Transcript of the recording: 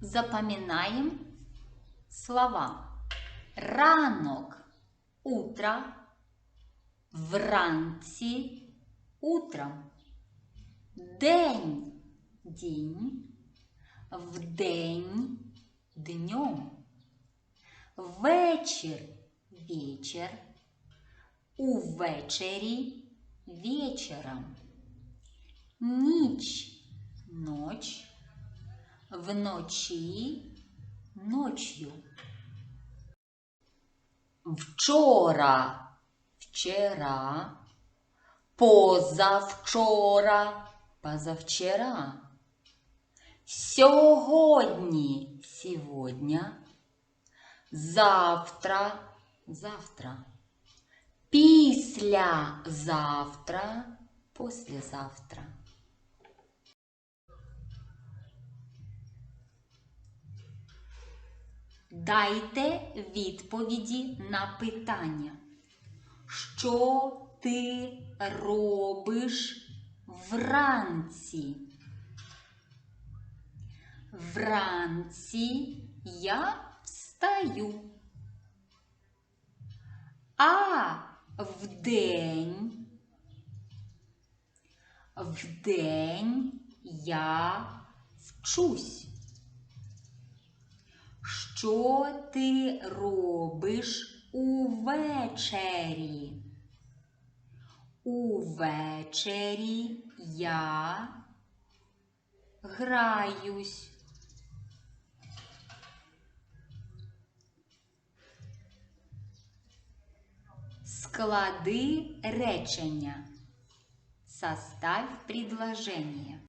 запоминаем слова. Ранок утро, вранці утром. День день, вдень днем. Вечір вечір, увечері вечором. Ніч ноч, вночі ночью. Вчора вчора, позавчора позавчора. Сьогодні сьогодня, завтра завтра. Післязавтра послезавтра. Дайте відповіді на питання. Що ти робиш вранці? Вранці я встаю. А вдень, вдень я вчусь. Що ти робиш увечері? Увечері я граюсь. Склади речення. Составь предложение.